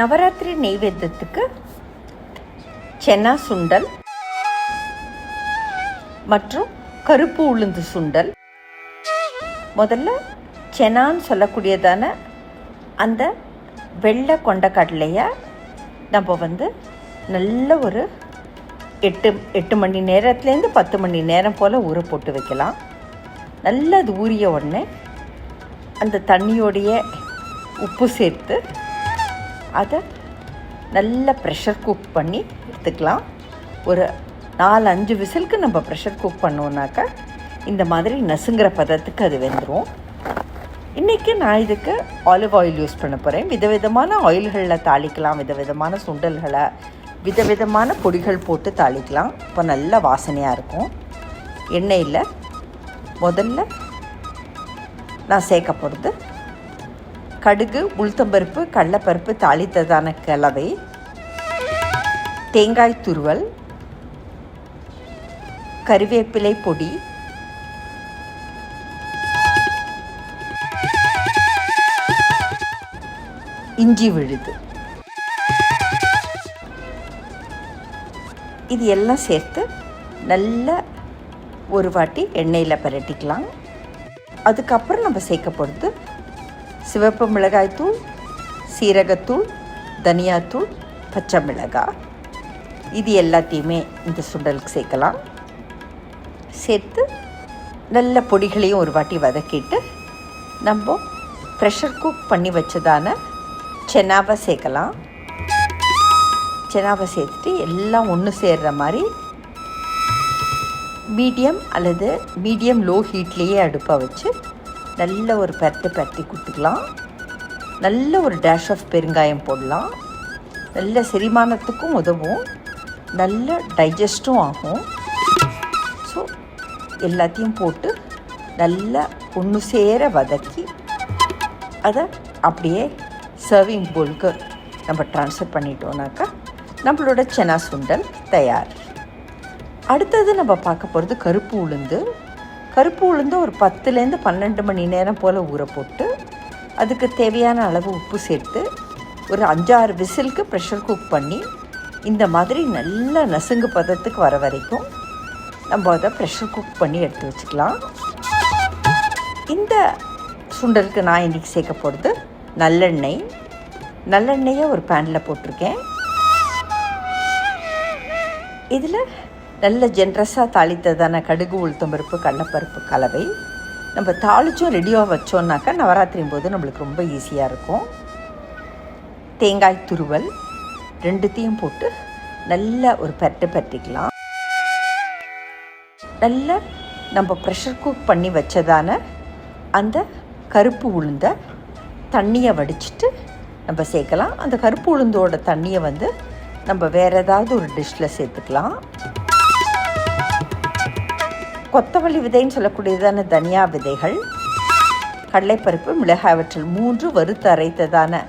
நவராத்திரி நெய்வேத்தியத்துக்கு சென்னா சுண்டல் மற்றும் கருப்பு உளுந்து சுண்டல். முதல்ல செனான்னு சொல்லக்கூடியதான அந்த வெள்ளை கொண்ட கடலையை நம்ம வந்து நல்ல ஒரு எட்டு எட்டு மணி நேரத்துலேருந்து பத்து மணி நேரம் போல் ஊற போட்டு வைக்கலாம். நல்லா அது ஊறிய உடனே அந்த தண்ணியோடைய உப்பு சேர்த்து அதை நல்லா ப்ரெஷர் குக் பண்ணி எடுத்துக்கலாம். ஒரு நாலு அஞ்சு விசிலுக்கு நம்ம ப்ரெஷர் குக் பண்ணோன்னாக்கா இந்த மாதிரி நசுங்கிற பதத்துக்கு அது வெந்துடும் இன்றைக்கி நான் இதுக்கு ஆலிவ் ஆயில் யூஸ் பண்ண போகிறேன் விதவிதமான ஆயில்களில் தாளிக்கலாம். விதவிதமான சுண்டல்களை விதவிதமான பொடிகள் போட்டு தாளிக்கலாம். இப்போ நல்ல வாசனையாக இருக்கும். எண்ணெயில் முதல்ல நான் சேர்க்க போகிறது கடுகு உளுத்தம்பருப்பு கடலப்பருப்பு தாளித்ததான கலவை தேங்காய் துருவல் கறிவேப்பிலை பொடி இஞ்சி விழுது. இது எல்லாம் சேர்த்து நல்ல ஒரு வாட்டி எண்ணெயில் பரட்டிக்கலாம். அதுக்கப்புறம் நம்ம சேர்க்க போகிறது சிவப்பு மிளகாய்த்தூள் சீரகத்தூள் தனியாத்தூள் பச்சை மிளகாய். இது எல்லாத்தையுமே இந்த சுண்டலுக்கு சேர்க்கலாம். சேர்த்து நல்ல பொடிகளையும் ஒரு வாட்டி வதக்கிட்டு நம்ம ப்ரெஷர் குக் பண்ணி வச்சதான செனாவை சேர்க்கலாம். செனாவை சேர்த்துட்டு எல்லாம் ஒன்று சேர்கிற மாதிரி மீடியம் அல்லது மீடியம் லோ ஹீட்லேயே அடுப்பை வச்சு நல்ல ஒரு பரட்டு பரட்டி கொடுத்துக்கலாம். நல்ல ஒரு டேஷ் ஆஃப் பெருங்காயம் போடலாம். நல்ல செரிமானத்துக்கும் உதவும். நல்ல டைஜஸ்ட்டும் ஆகும். ஸோ எல்லாத்தையும் போட்டு நல்லா ஒன்று சேர வதக்கி அதை அப்படியே சர்விங் போலுக்கு நம்ம ட்ரான்ஸ்ஃபர் பண்ணிட்டோம்னாக்கா நம்மளோட சென்னா சுண்டல் தயார். அடுத்தது நம்ம பார்க்க போகிறது கருப்பு உளுந்து. கருப்பு உளுந்து ஒரு பத்துலேருந்து பன்னெண்டு மணி நேரம் போல் ஊற போட்டு அதுக்கு தேவையான அளவு உப்பு சேர்த்து ஒரு அஞ்சாறு விசிலுக்கு ப்ரெஷர் குக் பண்ணி இந்த மாதிரி நல்ல நசுங்கு பதத்துக்கு வர வரைக்கும் நம்ம அதை ப்ரெஷர் குக் பண்ணி எடுத்து வச்சுக்கலாம். இந்த சுண்டலுக்கு நான் இன்றைக்கி சேர்க்க போகிறது நல்லெண்ணெய். நல்லெண்ணெயை ஒரு பேனில் போட்டிருக்கேன். இதில் நல்ல ஜென்ரஸாக தாளித்ததான கடுகு உளுத்தம்பருப்பு கடலப்பருப்பு கலவை. நம்ம தாளிச்சும் ரெடியாக வச்சோன்னாக்கா நவராத்திரியும் போது நம்மளுக்கு ரொம்ப ஈஸியாக இருக்கும். தேங்காய் துருவல் ரெண்டுத்தையும் போட்டு நல்ல ஒரு பரட்டு பரட்டிக்கலாம். நல்ல நம்ம ப்ரெஷர் குக் பண்ணி வச்சதான அந்த கருப்பு உளுந்த தண்ணியை வடிச்சிட்டு நம்ம சேர்க்கலாம். அந்த கருப்பு உளுந்தோட தண்ணியை வந்து நம்ம வேறு ஏதாவது ஒரு டிஷ்ஷில் சேர்த்துக்கலாம். கொத்தமல்லி விதைன்னு சொல்லக்கூடியதான தனியா விதைகள்? கடலைப்பருப்பு மிளகாய் வற்றல் மூன்று வறுத்து அரைத்ததான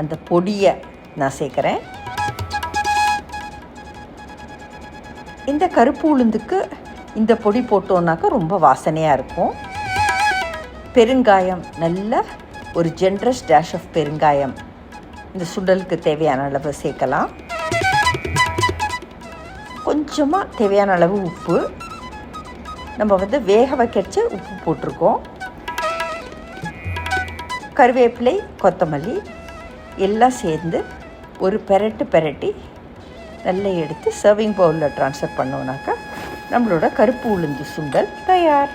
அந்த பொடியை நான் சேர்க்குறேன். இந்த கருப்பு உளுந்துக்கு இந்த பொடி போட்டோன்னாக்கா ரொம்ப வாசனையாக இருக்கும். பெருங்காயம் நல்ல ஒரு ஜென்ரஸ் டேஷ் ஆஃப் பெருங்காயம் இந்த சுண்டலுக்கு தேவையான அளவு சேர்க்கலாம். கொஞ்சமாக தேவையான அளவு உப்பு. நம்ம வந்து வேக வைக்கச்சு உப்பு போட்டிருக்கோம். கருவேப்பிலை கொத்தமல்லி எல்லாம் சேர்ந்து ஒரு பெரட்டு பெரட்டி நல்லா எடுத்து சர்விங் பவுலில் ட்ரான்ஸ்ஃபர் பண்ணோன்னாக்கா நம்மளோட கருப்பு உளுந்து சுண்டல் தயார்.